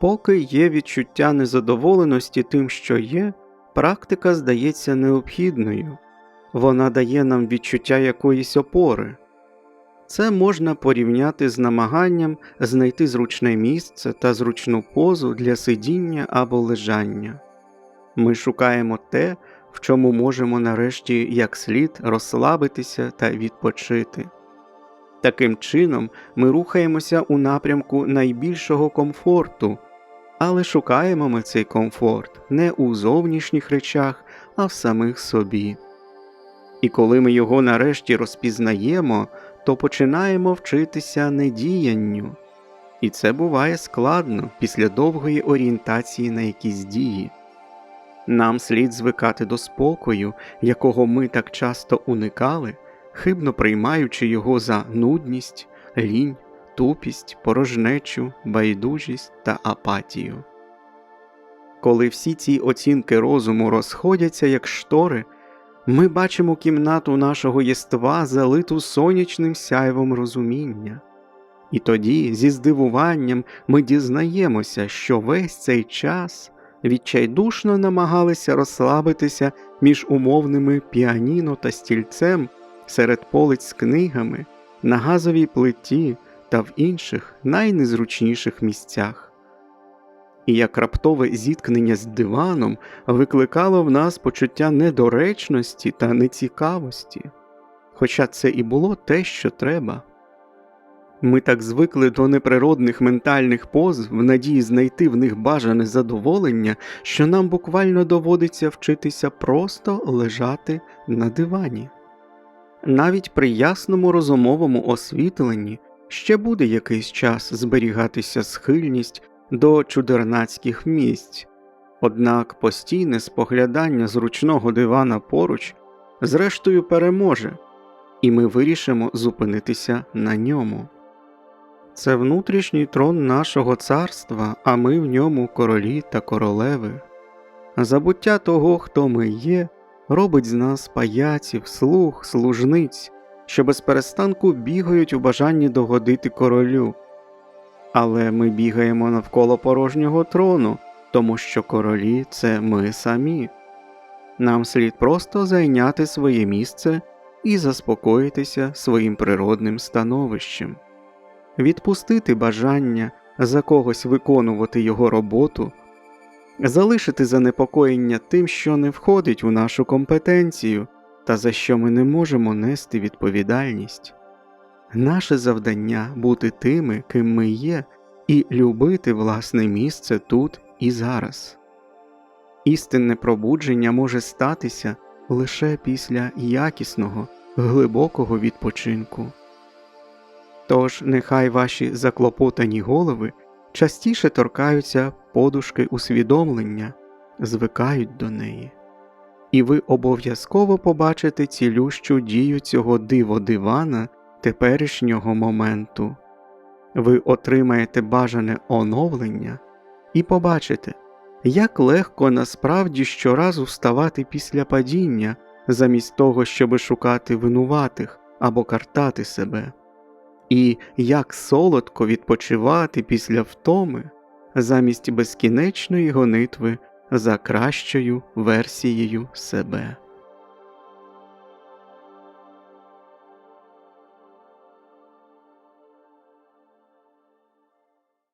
Поки є відчуття незадоволеності тим, що є, практика здається необхідною, вона дає нам відчуття якоїсь опори. Це можна порівняти з намаганням знайти зручне місце та зручну позу для сидіння або лежання. Ми шукаємо те, в чому можемо нарешті як слід розслабитися та відпочити. Таким чином, ми рухаємося у напрямку найбільшого комфорту, але шукаємо ми цей комфорт не у зовнішніх речах, а в самих собі. І коли ми його нарешті розпізнаємо, то починаємо вчитися недіянню. І це буває складно після довгої орієнтації на якісь дії. Нам слід звикати до спокою, якого ми так часто уникали, хибно приймаючи його за нудність, лінь, тупість, порожнечу, байдужість та апатію. Коли всі ці оцінки розуму розходяться як штори, ми бачимо кімнату нашого єства, залиту сонячним сяйвом розуміння. І тоді, зі здивуванням, ми дізнаємося, що весь цей час відчайдушно намагалися розслабитися між умовними піаніно та стільцем серед полиць з книгами, на газовій плиті та в інших найнезручніших місцях. І як раптове зіткнення з диваном викликало в нас почуття недоречності та нецікавості, хоча це і було те, що треба. Ми так звикли до неприродних ментальних поз в надії знайти в них бажане задоволення, що нам буквально доводиться вчитися просто лежати на дивані. Навіть при ясному розумовому освітленні ще буде якийсь час зберігатися схильність до чудернацьких місць, однак постійне споглядання зручного дивана поруч зрештою переможе, і ми вирішимо зупинитися на ньому. Це внутрішній трон нашого царства, а ми в ньому королі та королеви. Забуття того, хто ми є, робить з нас паяців, слуг, служниць, що без перестанку бігають у бажанні догодити королю. Але ми бігаємо навколо порожнього трону, тому що королі це ми самі. Нам слід просто зайняти своє місце і заспокоїтися своїм природним становищем відпустити бажання за когось виконувати його роботу, залишити занепокоєння тим, що не входить у нашу компетенцію та за що ми не можемо нести відповідальність. Наше завдання бути тими, ким ми є, і любити власне місце тут і зараз. Істинне пробудження може статися лише після якісного, глибокого відпочинку. Тож нехай ваші заклопотані голови частіше торкаються подушки усвідомлення, звикають до неї, і ви обов'язково побачите цілющу дію цього диво дивана теперішнього моменту. Ви отримаєте бажане оновлення і побачите, як легко насправді щоразу вставати після падіння, замість того, щоби шукати винуватих або картати себе і як солодко відпочивати після втоми замість безкінечної гонитви за кращою версією себе.